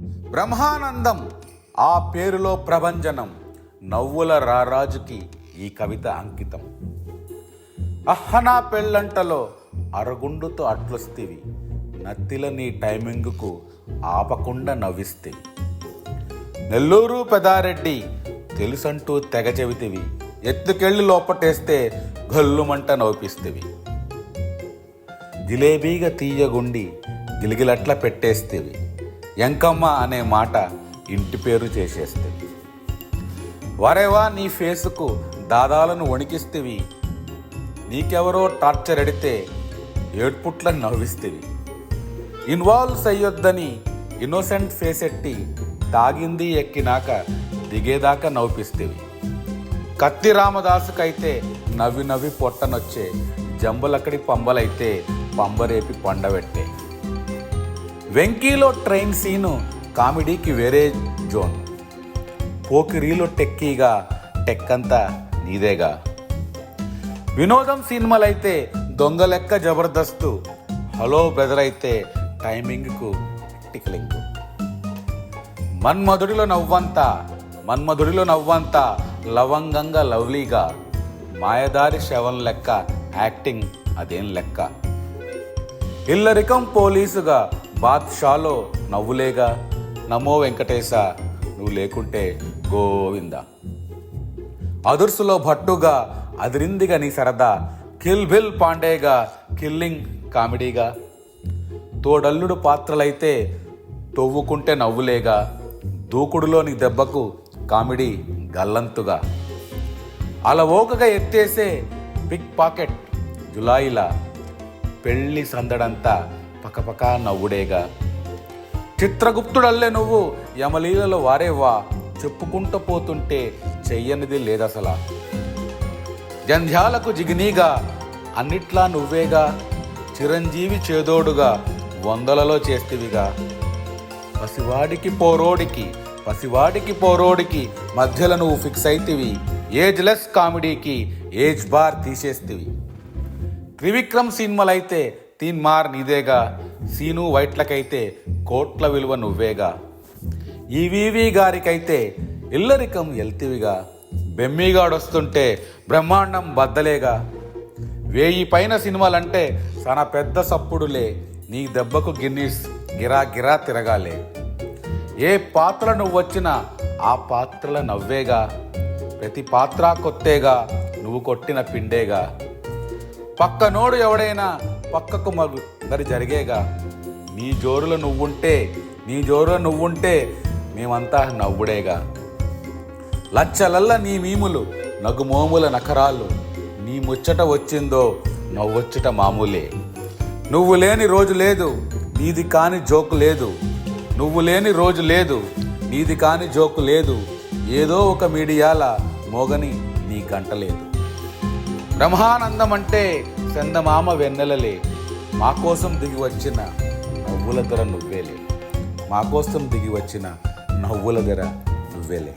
బ్రహ్మానందం ఆ పేరులో ప్రభంజనం నవ్వుల రారాజుకి ఈ కవిత అంకితం. అహనా పెళ్ళంటలో అరగుండుతో అట్లొస్తేవి నత్తిల నీ టైమింగ్కు ఆపకుండా నవ్విస్తేవి. నెల్లూరు పెదారెడ్డి తెలుసంటూ తెగ చెబితివి ఎత్తుకెళ్ళి లోపటేస్తే గల్లుమంట నవ్విస్తేవి. జిలేబీగా తీయగుండి గిలిగిలట్ల పెట్టేస్తేవి. ఎంకమ్మ అనే మాట ఇంటి పేరు చేసేస్తుంది వరేవా నీ ఫేసుకు దాదాలను వణికిస్తేవి. నీకెవరో టార్చర్ అడితే ఏడ్పుట్ల నవ్విస్తేవి. ఇన్వాల్వ్ అయ్యొద్దని ఇన్నోసెంట్ ఫేస్ ఎట్టి తాగింది ఎక్కినాక దిగేదాకా నవ్విస్తేవి. కత్తి రామదాసుకైతే నవ్వి నవ్వి పొట్టనొచ్చే జంబులక్కడి పంబలైతే పంబరేపి పండబెట్టే. వెంకీలో ట్రైన్ సీను కామెడీకి వేరే జోన్. పోకిరీలో టెక్కీగా టెక్ అంతా నీదేగా. వినోదం సినిమాలైతే దొంగ లెక్క జబర్దస్తు. హలో బ్రదర్ అయితే టైమింగ్కు టిక్లింగ్. మన్మధుడిలో నవ్వంతా మన్మధుడిలో నవ్వంతా లవంగంగా లవ్లీగా. మాయదారి శవం లెక్క యాక్టింగ్ అదేం లెక్క. ఇల్లరికం పోలీసుగా బాద్షాలో నవ్వులేగా నమో వెంకటేశ నువ్వు లేకుంటే గోవింద. అదుర్సులో భట్టుగా అదిరిందిగా నీ సరదా కిల్ బిల్ పాండేగా కిల్లింగ్ కామెడీగా. తోడల్లుడు పాత్రలైతే తొవ్వుకుంటే నవ్వులేగా దూకుడులోని దెబ్బకు కామెడీ గల్లంతుగా. అలవోకగా ఎత్తేసే పిక్ పాకెట్ జులాయిలా పెళ్ళి సందడంతా పకపక నవ్వుడేగా. చిత్రగుప్తుడల్లే నువ్వు యమలీలలో వారేవా? చెప్పుకుంటూ పోతుంటే చెయ్యనిది లేదసలా. జంధ్యాలకు జిగినీగా అన్నిట్లా నువ్వేగా. చిరంజీవి చేదోడుగా వందలలో చేస్తివిగా. పసివాడికి పోరోడికి పసివాడికి పోరోడికి మధ్యలో నువ్వు ఫిక్స్ అయితివి. ఏజ్ లెస్ కామెడీకి ఏజ్ బార్ తీసేస్తివి. త్రివిక్రమ్ సినిమాలైతే తీన్ మార్ నీదేగా సీను వైట్లకైతే కోట్ల విలువ నువ్వేగా. ఈవీవి గారికైతే ఇల్లరికం ఎల్తివిగా. బెమ్మిగాడొస్తుంటే బ్రహ్మాండం బద్దలేగా. వేయి పైన సినిమాలంటే చాలా పెద్ద సప్పుడులే నీ దెబ్బకు గిన్నీస్ గిరా గిరా తిరగాలే. ఏ పాత్ర నువ్వు వచ్చినా ఆ పాత్రల నవ్వేగా. ప్రతి పాత్ర కొత్తేగా నువ్వు కొట్టిన పిండేగా. పక్కనోడు ఎవడైనా పక్కకు మగు. మరి జరిగేగా నీ జోరులో నువ్వుంటే నీ జోరులో నువ్వుంటే మేమంతా నవ్వుడేగా. లచ్చలల్ల నీ మీములు నగుమోముల నఖరాలు నీ ముచ్చట వచ్చిందో నవ్వొచ్చుట మామూలే. నువ్వు లేని రోజు లేదు నీది కాని జోకు లేదు. నువ్వు లేని రోజు లేదు నీది కాని జోకు లేదు. ఏదో ఒక మీడియాల మోగని నీ గంట లేదు. బ్రహ్మానందం అంటే చందమామ వెన్నెలలే. మా కోసం దిగి వచ్చిన నవ్వుల ధర నువ్వేలే. మా కోసం దిగి వచ్చిన నవ్వుల ధర నువ్వేలే.